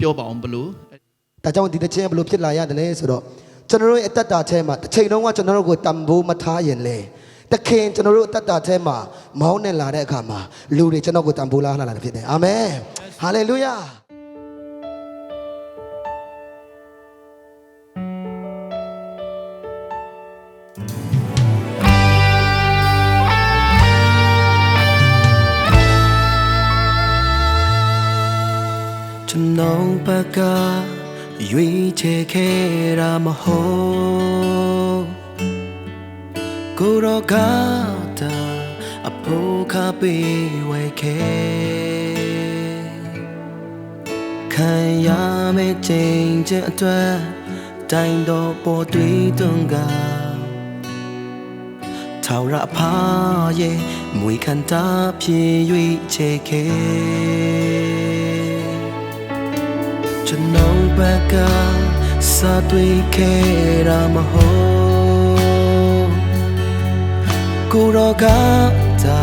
ပြောပါအောင်ဘလို့ဒါကြောင့်ဒီတစ်ချင်းဘယ်လိုဖြစ်လာရတယ်လဲဆိုတော့ကျွန်တော်တို့ရဲ့အသက်တာထဲမှာတစ်ချိန်လုံးကကျွန်တော်တို့ကိုတံပိုးမထားရင်လေတခင်ကျွန်တော်တို့အသက်တာထဲမှာမောင်းနဲ့လာတဲ့အခါမှာလူတွေကျွန်တော်ကိုတံပိုးလာလာတာဖြစ်တယ်အာမင်ဟာလေလုယာ န်တော်ဘက်ကရွေးချယ်ခဲ့တာမဟုတ်ကိုရောကတာအဖို့ခပေးဝဲခဲ့ခံရမယ့်ချိန်ချင်းအတွက်တိုင်းတော့ပေါ်တွေ့သွန်ကထောင်ရအဖာရဲ့မွေခန္ဓာဖြစ်ရွေးချယ်ခဲ့ ကျွန်တော်ဘက်ကစာတွေ့ခဲ့တာမဟုတ်ကိုရောကတာ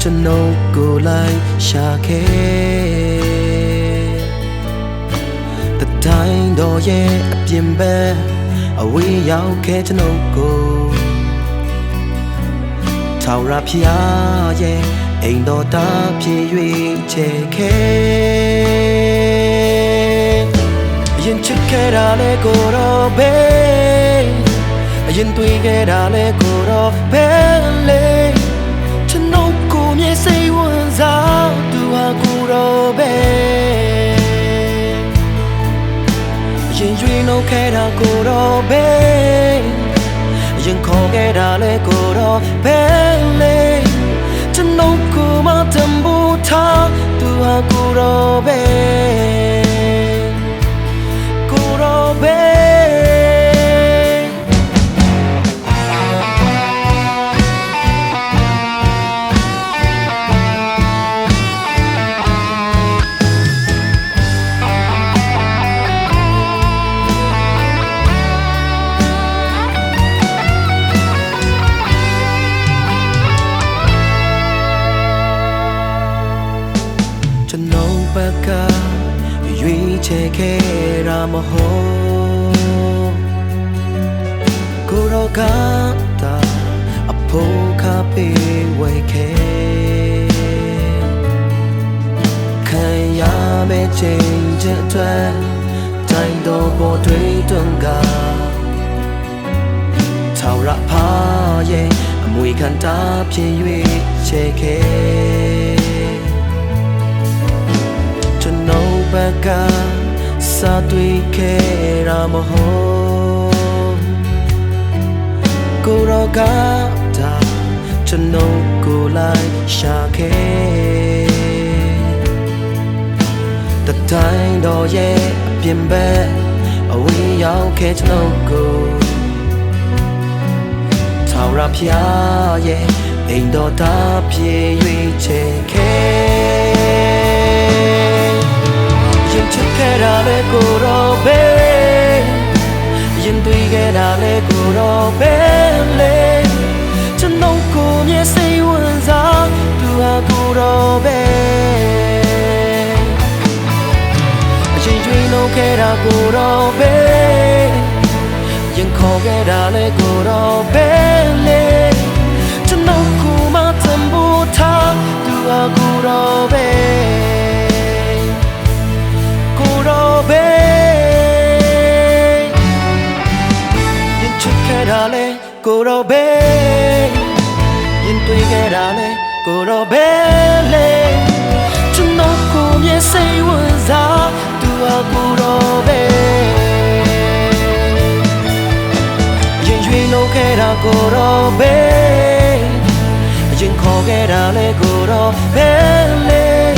ကျွန်တော်ကိုလိုက်ရှာခဲ့တတိုင်းတော့ရဲ့အပြင်ဘက်အဝေးရောက်ခဲ့ကျွန်တော်ကိုထောင်ရဖျားရဲ့အိမ်တော်သားဖြစ်၍ချေခဲ့ ချစ်ခဲ့တာလေကိုတော့ပဲအရင်တွေ့ခဲ့တာလေကိုတော့ပဲလေကျွန်တော်ကိုမြေစိတ်ဝင်စားသူဟာကိုတော့ပဲအရင်ရွေးနှုတ်ခဲ့တာကိုတော့ပဲအရင်ခေါ်ခဲ့တာလေကိုတော့ပဲလေကျွန်တော်ကိုမတံဘူးထားသူဟာကိုတော့ပဲကို တော်ဘက်ကရွေးချယ်ခဲ့တာမဟုတ်ကိုရောကတာအဖို့ခပေးဝဲခဲ့ခံရမယ့်ချိန်ချင်းအတွက်တိုင်းတော့ပေါ်တွေတွန်းကားထောင်ရဖာရဲ့အမွေခံတာဖြစ်၍ချေခဲ့ က်ကစာတွေ့ခဲ့တာမဟုတ်ကိုရောကတာကျွန်တော်ကိုလိုက်ရှာခဲ့တတိုင်းတော့ရဲ့အပြင်ဘက်အဝေးရောက်ခဲ့ကျွန်တော်ကိုထောင်ရဖျားရဲ့အိမ်တော်သားပြေ၍ချေခဲ့ ရင်ချစ်ခဲ့တာလေကိုတော့ပဲရင်တွေ့ခဲ့တာလေကိုတော့ပဲလေကျွန်တော်ကိုမျက်စိဝင်စားသူဟာကိုတော့ပဲအရင်ကျွေးလို့ခဲ့တာကိုတော့ပဲရင်ခေါ်ခဲ့တာလေကိုတော့ပဲလေ ကိုတော့ပဲရင်တွေ့ခဲ့တာလေကိုတော့ပဲလေကျွန်တော်ကိုမျက်စိဝင်စားသူဟာကိုတော့ပဲရင်ရွေးလုံးခဲ့တာကိုတော့ပဲအရင်ခေါ်ခဲ့တာလေကိုတော့ပဲလေကျွန်တော်ကိုမတံဘူးထားသူ